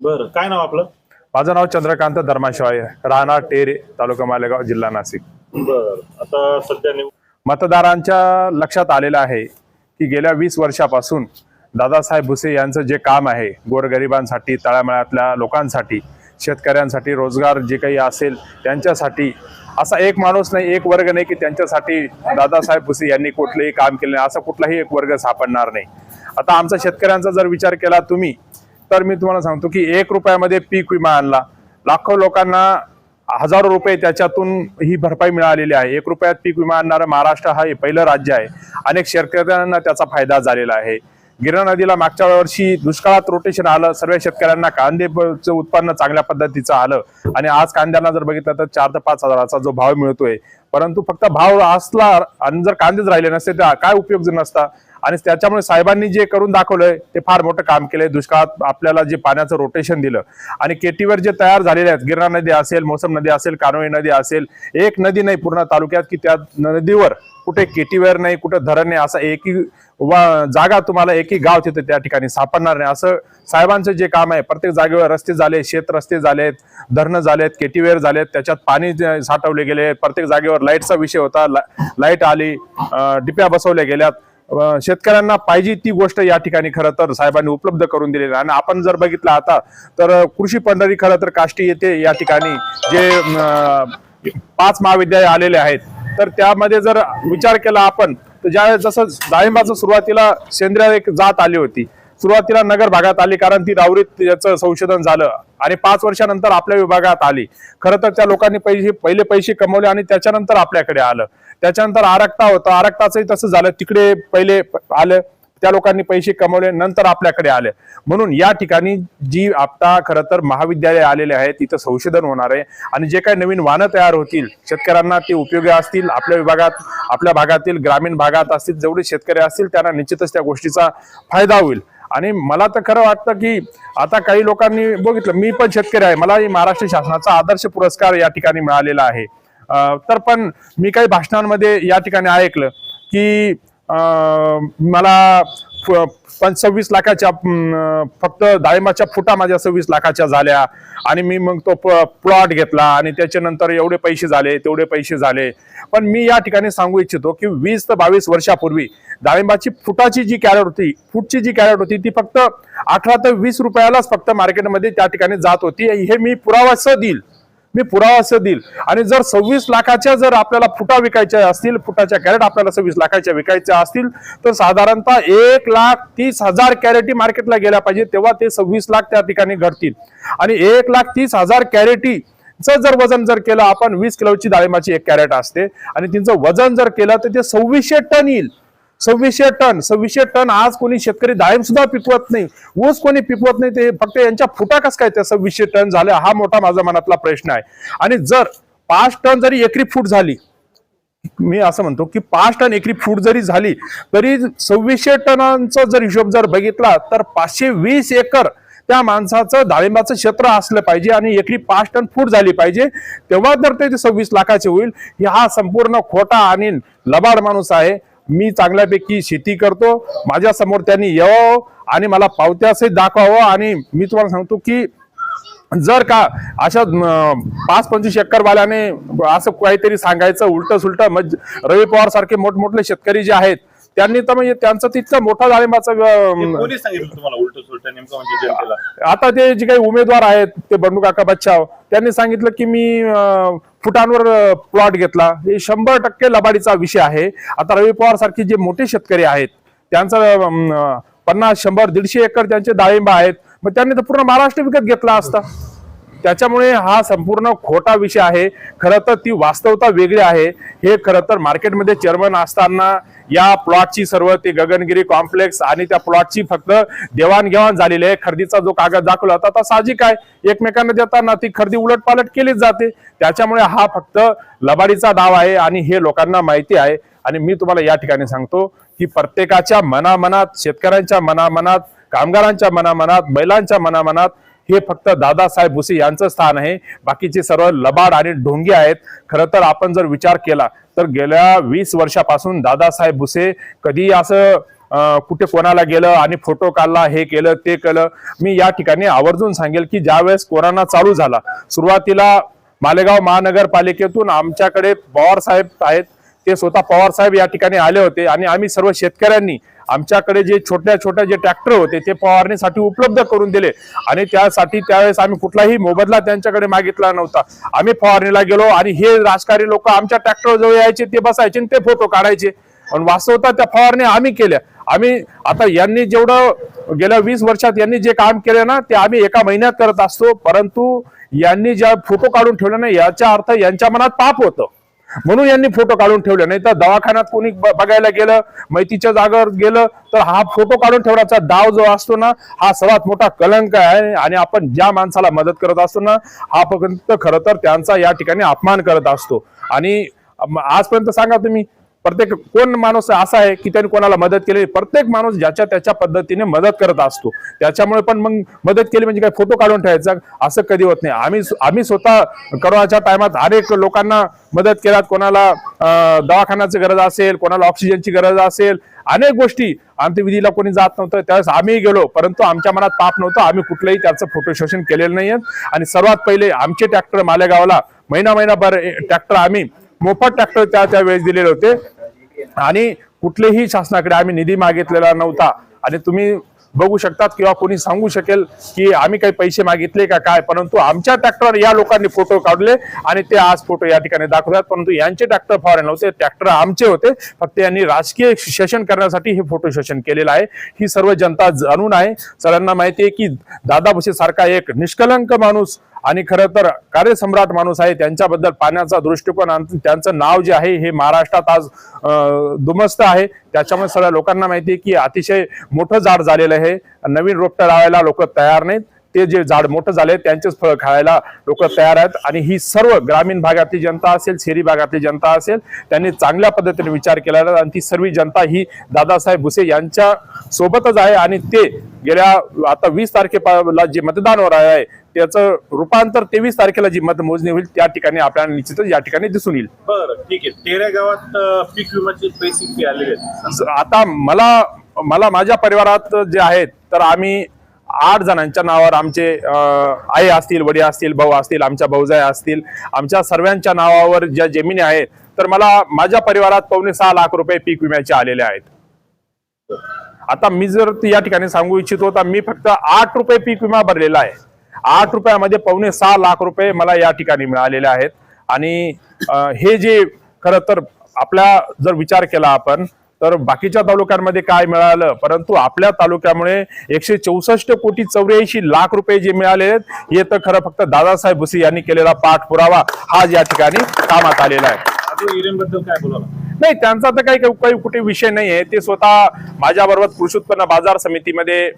बरं काय नाव आपलं? माझं नाव चंद्रकांत धर्माशिवाय राहणार टेरे तालुका मालेगाव जिल्हा नाशिक. बरं आता सध्या निव- मतदारांच्या लक्षात आलेलं आहे की गेल्या वीस वर्षापासून दादासाहेब भुसे यांचं जे काम आहे गोरगरिबांसाठी तळामळ्यातल्या लोकांसाठी शेतकऱ्यांसाठी रोजगार जे काही असेल त्यांच्यासाठी असा एक माणूस नाही एक वर्ग नाही की त्यांच्यासाठी दादासाहेब भुसे यांनी कुठलेही काम केले नाही असा कुठलाही एक वर्ग सापडणार नाही. आता आमचा शेतकऱ्यांचा जर विचार केला तुम्ही तर मी तुम्हाला सांगतो की एक रुपयामध्ये पीक विमा आणला. लाखो लोकांना हजारो रुपये त्याच्यातून ही भरपाई मिळालेली आहे. एक रुपयात पीक विमा आणणारं महाराष्ट्र हा हे पहिलं राज्य आहे. अनेक शेतकऱ्यांना त्याचा फायदा झालेला आहे. गिरणा नदीला मागच्या वर्षी दुष्काळात रोटेशन आलं. सर्व शेतकऱ्यांना कांदेचं उत्पन्न चांगल्या पद्धतीचं आलं. आणि आज कांद्याला जर बघितलं तर चार ते पाच हजाराचा जो भाव मिळतोय. परंतु फक्त भाव असला आणि जर कांदेच राहिले नसते तर काय उपयोग जर नसता? आणि त्याच्यामुळे साहेबांनी जे करून दाखवलंय ते फार मोठं काम केलंय. दुष्काळात आपल्याला जे पाण्याचं रोटेशन दिलं आणि केटीवर जे तयार झालेले आहेत गिरणा नदी असेल मोसम नदी असेल कानोळी नदी असेल एक नदी नाही पूर्ण तालुक्यात की त्या नदीवर कुठे केटीवर नाही कुठे धरण नाही असं एकही वा- जागा तुम्हाला एकही गाव तिथे त्या ठिकाणी सापडणार नाही. असं साहेबांचं जे काम आहे प्रत्येक जागेवर रस्ते झाले शेत रस्ते झालेत धरणं झालेत केटीवेअर झालेत त्याच्यात पाणी साठवले गेले प्रत्येक जागेवर लाईटचा विषय होता लाइट आली डिप्या बसवल्या गेल्यात. शेतकऱ्यांना पाहिजे ती गोष्ट या ठिकाणी खरं तर साहेबांनी उपलब्ध करून दिलेली आणि आपण जर बघितलं आता तर कृषी पंढरी खरं तर काष्टी येते या ठिकाणी जे पाच महाविद्यालय आलेले आहेत. तर त्यामध्ये जर विचार केला आपण तर ज्या जसं डाळिंबाचं सुरुवातीला सेंद्रिय एक जात आली होती सुरुवातीला नगर भागात आली कारण ती रावरीत याचं संशोधन झालं आणि पाच वर्षानंतर आपल्या विभागात आली. खरं तर त्या लोकांनी पैसे पहिले पैसे कमवले आणि त्याच्यानंतर आपल्याकडे आलं. त्याच्यानंतर आरक्ता होतं. आरक्ताचंही तसं झालं. तिकडे पहिले आलं त्या लोकांनी पैसे कमवले नंतर आपल्याकडे आले. म्हणून या ठिकाणी जी आता खरं तर महाविद्यालय आलेले आहे तिथं संशोधन होणार आहे. आणि जे काही नवीन वाहनं तयार होतील शेतकऱ्यांना ते उपयोगी असतील. आपल्या विभागात आपल्या भागातील ग्रामीण भागात असतील जेवढे शेतकरी असतील त्यांना निश्चितच त्या गोष्टीचा फायदा होईल. आणि मला तर खरं वाटतं की आता काही लोकांनी बघितलं मी पण शेतकरी आहे. मला महाराष्ट्र शासनाचा आदर्श पुरस्कार या ठिकाणी मिळालेला आहे. तर पण मी काही भाषणांमध्ये या ठिकाणी ऐकलं की मला फ- पण सव्वीस लाखाच्या फक्त डाळिंबाच्या फुटा माझ्या सव्वीस लाखाच्या झाल्या आणि मी मग तो प्लॉट घेतला आणि त्याच्यानंतर एवढे पैसे झाले तेवढे पैसे झाले. पण मी या ठिकाणी सांगू इच्छितो की वीस ते बावीस वर्षापूर्वी डाळिंबाची फुटाची जी कॅरेट होती फुटची जी कॅरेट होती ती फक्त अठरा ते वीस रुपयालाच फक्त मार्केटमध्ये त्या ठिकाणी जात होती. हे मी पुरावा देईल. मी पुरावा असं देईल. आणि जर सव्वीस लाखाच्या जर आपल्याला फुटा विकायच्या असतील फुटाच्या कॅरेट आपल्याला सव्वीस लाखाच्या विकायच्या असतील तर साधारणतः एक लाख तीस हजार कॅरेटी मार्केटला गेल्या पाहिजे तेव्हा ते सव्वीस लाख त्या ठिकाणी घडतील. आणि एक लाख तीस हजार कॅरेटी जर वजन जर केलं आपण वीस किलोची डाळिंबाची एक कॅरेट असते. आणि तिचं वजन जर केलं तर ते सव्वीसशे टन येईल. सव्वीसशे टन सव्वीसशे टन आज कोणी शेतकरी डाळिंब सुद्धा पिकवत नाही. ऊस कोणी पिकवत नाही ते फक्त यांच्या फुटा कस काय त्या सव्वीसशे टन झाल्या हा मोठा माझा मनातला प्रश्न आहे. आणि जर पाच टन जरी एकरी फूट झाली मी असं म्हणतो की पाच टन एकरी फूट जरी झाली तरी सव्वीसशे टनांचा जर हिशोब जर बघितला तर पाचशे वीस एकर त्या माणसाचं डाळिंबाचं क्षेत्र असलं पाहिजे आणि एकरी पाच टन फूट झाली पाहिजे तेव्हा जर ते सव्वीस लाखाचे होईल. हा संपूर्ण खोटा आणि लबाड माणूस आहे. मी चांगल्यापैकी शेती करतो माझ्यासमोर त्यांनी यावं आणि मला पावत्यासही दाखवावं आणि मी तुम्हाला सांगतो की जर का अशा पाच पंचवीस एकरवाल्याने असं काहीतरी सांगायचं उलट सुलट मग रवी पवार सारखे मोठमोठे शेतकरी जे आहेत त्यांनी तर म्हणजे त्यांचं तितकं मोठा डाळिंबाचा नेमकं म्हणजे जनतेला? आता ते जे काही उमेदवार आहेत ते बंडू काका बच्चाव त्यांनी सांगितलं की मी अं, फुटांवर प्लॉट घेतला. हे शंभर टक्के लबाडीचा विषय आहे. आता रवी पवार सारखे जे मोठे शेतकरी आहेत त्यांचं अं, पन्नास शंभर दीडशे एकर त्यांचे डाळिंब आहेत. मग त्यांनी तर पूर्ण महाराष्ट्र विकत घेतला असता. त्याच्यामुळे हा संपूर्ण खोटा विषय आहे. खरं तर ती वास्तवता वेगळी आहे. हे खरं तर मार्केटमध्ये चेअरमन असताना या प्लॉटची सर्व ते गगनगिरी कॉम्प्लेक्स आणि त्या प्लॉटची फक्त देवाणघेवाण झालेली आहे. खरेदीचा जो कागद दाखवला होता आता साहजिक आहे. एकमेकांना देताना ती खरेदी उलटपालट केलीच जाते. त्याच्यामुळे हा फक्त लबाडीचा डाव आहे आणि हे लोकांना माहिती आहे. आणि मी तुम्हाला या ठिकाणी सांगतो की प्रत्येकाच्या मनामनात शेतकऱ्यांच्या मनामनात कामगारांच्या मनामनात महिलांच्या मनामनात हे फक्त दादासाहेब भुसे यांचं स्थान आहे. बाकीचे सर्व लबाड आणि ढोंगी आहेत. खरं तर आपण जर विचार केला तर गेल्या वीस वर्षापासून दादासाहेब भुसे कधी असं कुठे कोणाला गेलं आणि फोटो काढला हे केलं ते केलं. मी या ठिकाणी आवर्जून सांगेल की ज्यावेळेस कोरोना चालू झाला सुरुवातीला मालेगाव महानगरपालिकेतून आमच्याकडे पवार साहेब आहेत. ते स्वतः पवार साहेब या ठिकाणी आले होते आणि आम्ही सर्व शेतकऱ्यांनी आमच्याकडे जे छोट्या छोट्या जे ट्रॅक्टर होते ते फवारणीसाठी उपलब्ध करून दिले. आणि त्यासाठी त्यावेळेस आम्ही कुठलाही मोबदला त्यांच्याकडे मागितला नव्हता. आम्ही फवारणीला गेलो आणि हे राजकारणी लोक आमच्या ट्रॅक्टर जवळ यायचे ते बसायचे आणि ते फोटो काढायचे. पण वास्तवता त्या फवारणी आम्ही केल्या. आम्ही आता यांनी जेवढं गेल्या वीस वर्षात यांनी जे काम केलं ना ते आम्ही एका महिन्यात करत असतो. परंतु यांनी ज्या फोटो काढून ठेवले ना याचा अर्थ यांच्या मनात पाप होतं. म्हणून यांनी फोटो काढून ठेवले. नाही तर दवाखान्यात कोणी ब- बघायला गेलं मैतीच्या जागेवर गेलं तर हा फोटो काढून ठेवण्याचा डाव जो असतो ना हा सर्वात मोठा कलंक आहे आणि आपण ज्या माणसाला मदत करत असतो ना हा फक्त खरं तर त्यांचा या ठिकाणी अपमान करत असतो. आणि आजपर्यंत सांगा तुम्ही प्रत्येक कोण माणूस असा आहे की त्यांनी कोणाला मदत केली प्रत्येक माणूस ज्याच्या त्याच्या पद्धतीने मदत करत असतो. त्याच्यामुळे पण मग मदत केली म्हणजे काय फोटो काढून ठेवायचा? असं कधी होत नाही. आम्ही आम्ही स्वतः करोनाच्या टायमात अनेक लोकांना मदत केल्यात कोणाला दवाखान्याची गरज असेल कोणाला ऑक्सिजनची गरज असेल अनेक गोष्टी अंत्यविधीला कोणी जात नव्हतं. त्यावेळेस आम्ही गेलो परंतु आमच्या मनात पाप नव्हतं. आम्ही कुठलंही त्याचं फोटो शोषण केलेलं नाही आणि सर्वात पहिले आमचे ट्रॅक्टर मालेगावला महिना महिनाभर ट्रॅक्टर आम्ही मोफत ट्रॅक्टर त्या त्या वेळेस दिलेले होते. आणि कुठलेही शासनाकडे आम्ही निधी मागितलेला नव्हता. आणि तुम्ही बघू शकतात किंवा कोणी सांगू शकेल की आम्ही काही पैसे मागितले का काय? परंतु आमच्या ट्रॅक्टरवर या लोकांनी फोटो काढले आणि ते आज फोटो या ठिकाणी दाखवतात. परंतु यांचे ट्रॅक्टर फॉरेन नव्हते ट्रॅक्टर आमचे होते. फक्त यांनी राजकीय सेशन करण्यासाठी हे फोटो सेशन केलेलं आहे. ही सर्व जनता जाणून आहे. सर्वांना माहिती आहे की दादा भुसे सारखा एक निष्कलंक माणूस आणि खरं तर कार्यसम्राट माणूस आहे त्यांच्याबद्दल पाण्याचा दृष्टिकोन त्यांचं नाव जे आहे हे महाराष्ट्रात आज दुमस्त आहे. त्याच्यामुळे सगळ्या लोकांना माहिती आहे की अतिशय मोठं झाड झालेलं आहे. नवीन रोपटं लावायला लोक तयार नाहीत. ते जे झाड मोठं झाले त्यांचेच फळ खायला लोक तयार आहेत. आणि ही सर्व ग्रामीण भागातली जनता असेल शहरी भागातली जनता असेल त्यांनी चांगल्या पद्धतीने विचार केला आणि ती सर्व जनता ही दादासाहेब भुसे यांच्या सोबतच आहे. आणि ते गेल्या आता वीस तारखेला जे मतदान होणार आहे त्याचं रूपांतर तेवीस तारखेला जी मतमोजणी होईल त्या ठिकाणी आपल्याला निश्चितच या ठिकाणी दिसून येईल. बरं ठीक आहे. तेऱ्या गावात पीक विम्याचे पैसे किती आलेले आहेत? स- आता मला मला माझ्या परिवारात जे आहेत तर आम्ही आठ जणांच्या नावावर आमचे आई असतील वडील असतील भाऊ असतील आमच्या भाऊजाई असतील आमच्या सर्वांच्या नावावर ज्या जमिनी आहेत तर मला माझ्या परिवारात पावणे सहा लाख रुपये पीक विम्याचे आलेले आहेत. आता मी जर या ठिकाणी सांगू इच्छितो तर मी फक्त आठ रुपये पीक विमा भरलेला आहे. आठ रुपयामध्ये पावणे सहा लाख रुपये मला या ठिकाणी मिळालेले आहेत. आणि हे जे खरं तर आपला जर विचार केला आपण तर बाकीच्या तालुक्यांमध्ये काय मिळालं? परंतु आपल्या तालुक्यामुळे एकशे चौसष्ट कोटी चौऱ्याऐंशी लाख रुपये जे मिळाले आहेत हे तर खरं फक्त दादासाहेब भुसे यांनी केलेला पाठपुरावा हा या ठिकाणी कामात आलेला आहे. नाही त्यांचा तर काही काही कुठे विषय नाही आहे ते स्वतः माझ्याबरोबर कृषी उत्पन्न बाजार समितीमध्ये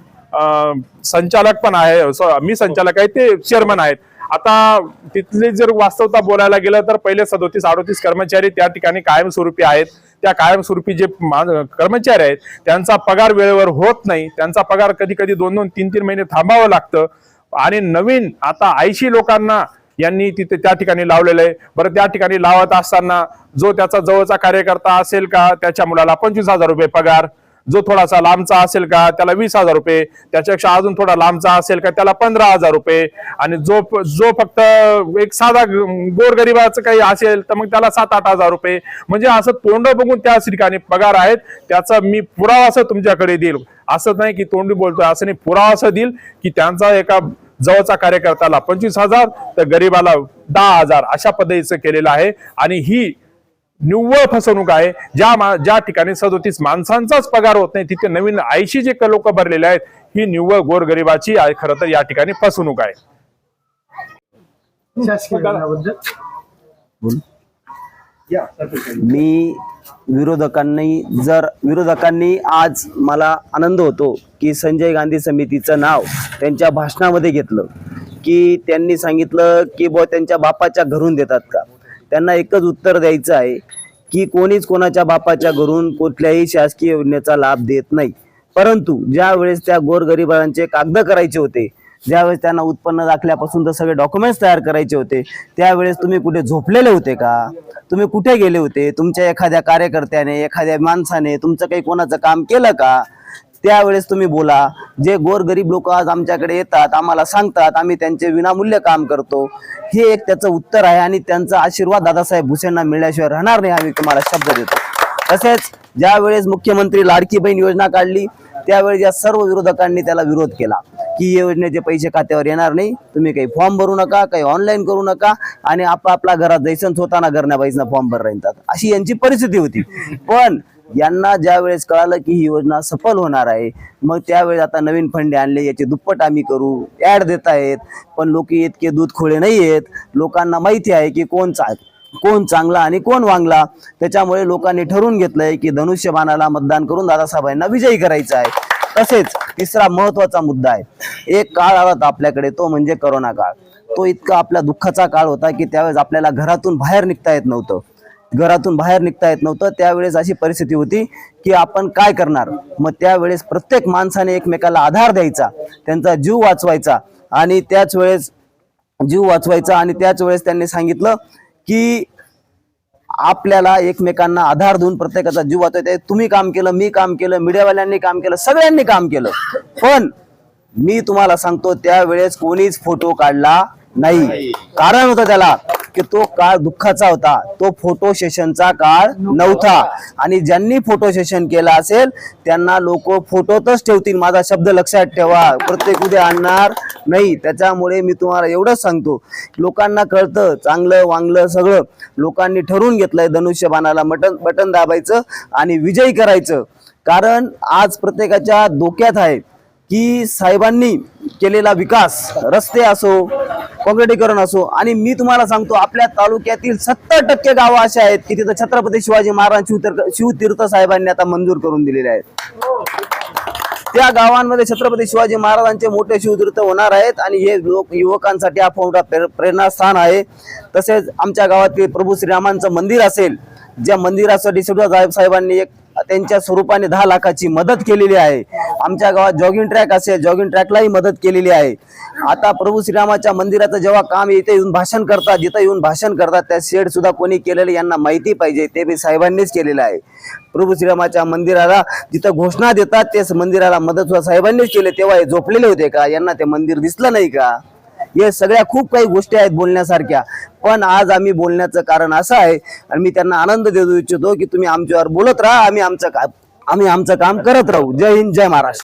संचालक पण आहे. मी संचालक आहे ते चेअरमन आहेत. आता तिथले जर वास्तवता बोलायला गेलं तर पहिले सदोतीस अडोतीस कर्मचारी त्या ठिकाणी कायमस्वरूपी आहेत. त्या कायमस्वरूपी जे मा- कर्मचारी आहेत त्यांचा पगार वेळेवर होत नाही. त्यांचा पगार कधी कधी दोन दोन तीन तीन महिने थांबावं लागतं. आणि नवीन आता ऐंशी लोकांना यांनी तिथे त्या ठिकाणी लावलेलं आहे. बरं त्या ठिकाणी लावत असताना जो त्याचा जवळचा कार्यकर्ता असेल का त्याच्या मुलाला पंचवीस हजार रुपये पगार. जो थोडासा लांबचा असेल का त्याला वीस हजार रुपये. त्याच्यापेक्षा अजून थोडा लांबचा असेल का त्याला पंधरा हजार रुपये. आणि जो जो फक्त एक साधा गोरगरिबाचं काही असेल तर मग त्याला सात आठ हजार रुपये. म्हणजे असं तोंड बघून त्या ठिकाणी पगार आहेत. त्याचा मी पुरावा असं तुमच्याकडे देईल. असं नाही की तोंडी बोलतोय असं नाही पुरावा असं देईल की त्यांचा एका जवळचा कार्यकर्त्याला पंचवीस हजार तर गरीबाला दहा हजार अशा पद्धतीचं केलेलं आहे. आणि ही निव्वळ फसवणूक आहे. ज्या मा- ज्या ठिकाणी सदोतीस माणसांचाच पगार होत नाही तिथे नवीन ऐंशी जे लोक भरलेले आहेत ही निव्वळ गोरगरिबाची आहे खरं तर या ठिकाणी फसवणूक आहे. मी विरोधकांनी जर विरोधकांनी आज मला आनंद होतो की संजय गांधी समितीचं नाव त्यांच्या भाषणामध्ये घेतलं की त्यांनी सांगितलं की बुवा त्यांच्या बापाच्या घरून देतात का? त्यांना एकच उत्तर द्यायचं आहे की कोणीच कोणाच्या बापाच्या घरून कुठल्याही शासकीय योजनेचा लाभ देत नाही. परंतु ज्या वेळेस त्या गोरगरिबांचे कागद करायचे होते ज्यावेळेस त्यांना उत्पन्न दाखल्यापासून तर सगळे डॉक्युमेंट्स तयार करायचे होते त्यावेळेस तुम्ही कुठे झोपलेले होते का? तुम्ही कुठे गेले होते? तुमच्या एखाद्या कार्यकर्त्याने एखाद्या माणसाने तुमचं काही कोणाचं काम केलं का? त्यावेळेस तुम्ही बोला. जे गोरगरीब लोक आज आमच्याकडे येतात आम्हाला सांगतात आम्ही त्यांचे विनामूल्य काम करतो. हे एक त्याचं उत्तर आहे आणि त्यांचा आशीर्वाद दादासाहेब भुसेंना मिळण्याशिवाय राहणार नाही आम्ही तुम्हाला शब्द देतो. तसेच ज्यावेळेस मुख्यमंत्री लाडकी बहीण योजना काढली त्यावेळेस या सर्व विरोधकांनी त्याला विरोध केला की या योजनेचे पैसे खात्यावर येणार नाही तुम्ही काही फॉर्म भरू नका काही ऑनलाईन करू नका आणि आपापला घरात जैसन होताना घरण्या फॉर्म भर राहतात अशी यांची परिस्थिती होती. पण यांना ज्या वेळेस कळालं की ही योजना सफल होणार आहे मग त्यावेळेस आता नवीन फंडे आणले याचे दुप्पट आम्ही करू ॲड देत आहेत. पण लोक इतके दूध खोळे नाही आहेत लोकांना माहिती आहे की कोण चा कोण चांगला आणि कोण वांगला. त्याच्यामुळे लोकांनी ठरवून घेतलंय की धनुष्यबाणाला मतदान करून दादासाहेबांना विजयी करायचं आहे. तसेच तिसरा महत्त्वाचा मुद्दा आहे. एक काळ आला होता आपल्याकडे तो म्हणजे करोना काळ. तो इतका आपल्या दुःखाचा काळ होता की त्यावेळेस आपल्याला घरातून बाहेर निघता येत नव्हतं. घरातून बाहेर निघता येत नव्हतं. त्यावेळेस अशी परिस्थिती होती की आपण काय करणार? मग त्यावेळेस प्रत्येक माणसाने एकमेकाला आधार द्यायचा त्यांचा जीव वाचवायचा आणि त्याच वेळेस जीव वाचवायचा आणि त्याच वेळेस त्यांनी सांगितलं की आपल्याला एकमेकांना आधार देऊन प्रत्येकाचा जीव वाचवायचा आहे. तुम्ही काम केलं मी काम केलं मीडियावाल्यांनी काम केलं सगळ्यांनी काम केलं. पण मी तुम्हाला सांगतो त्यावेळेस कोणीच फोटो काढला नाही. कारण होतं त्याला की तो काळ दुःखाचा होता. तो फोटो सेशनचा काळ नव्हता. आणि ज्यांनी फोटो सेशन केला असेल त्यांना लोक फोटोतच ठेवतील. माझा शब्द लक्षात ठेवा. प्रत्येक उद्या आणणार नाही. त्याच्यामुळे मी तुम्हाला एवढंच सांगतो. लोकांना कळतं चांगलं वांगलं सगळं. लोकांनी ठरवून घेतलंय धनुष्यबाणाला बटन बटन दाबायचं आणि विजयी करायचं. कारण आज प्रत्येकाच्या डोक्यात आहे की साहेबांनी केलेला विकास रस्ते असो काँक्रिटीकरण असो आणि मी तुम्हाला सांगतो आपल्या तालुक्यातील सत्तर टक्के गावं अशी आहेत की तिथं छत्रपती शिवाजी महाराज शिवतीर्थ शिवतीर्थ साहेबांनी आता मंजूर करून दिलेले आहेत. त्या गावांमध्ये छत्रपती शिवाजी महाराजांचे मोठे शिवतीर्थ होणार आहेत आणि हे लोक युवकांसाठी हा मोठा प्रेरणास्थान आहे. तसेच आमच्या गावातील प्रभू श्रीरामांचं मंदिर असेल ज्या मंदिरासाठी सुद्धा साहेब साहेबांनी एक त्यांच्या स्वरूपाने दहा लाखाची मदत केलेली आहे. आमच्या गावात जॉगिंग ट्रॅक असेल जॉगिंग ट्रॅकलाही मदत केलेली आहे. आता प्रभू श्रीरामाच्या मंदिराचं जेव्हा काम इथे येऊन भाषण करतात जिथं येऊन भाषण करतात त्या शेड सुद्धा कोणी केलेलं यांना माहिती पाहिजे ते बी साहेबांनीच केलेलं आहे. प्रभू श्रीरामाच्या मंदिराला जिथं घोषणा देतात तेच मंदिराला मदत सुद्धा साहेबांनीच केले. तेव्हा हे झोपलेले होते का? यांना ते मंदिर दिसलं नाही का? हे सगळ्या खूप काही गोष्टी आहेत बोलण्यासारख्या. पण आज आम्ही बोलण्याचं कारण असं आहे आणि मी त्यांना आनंद देऊ इच्छितो की तुम्ही आमच्यावर बोलत राहा आम्ही आमचं आम्ही आमचं काम करत राहू. जय हिंद जय महाराष्ट्र.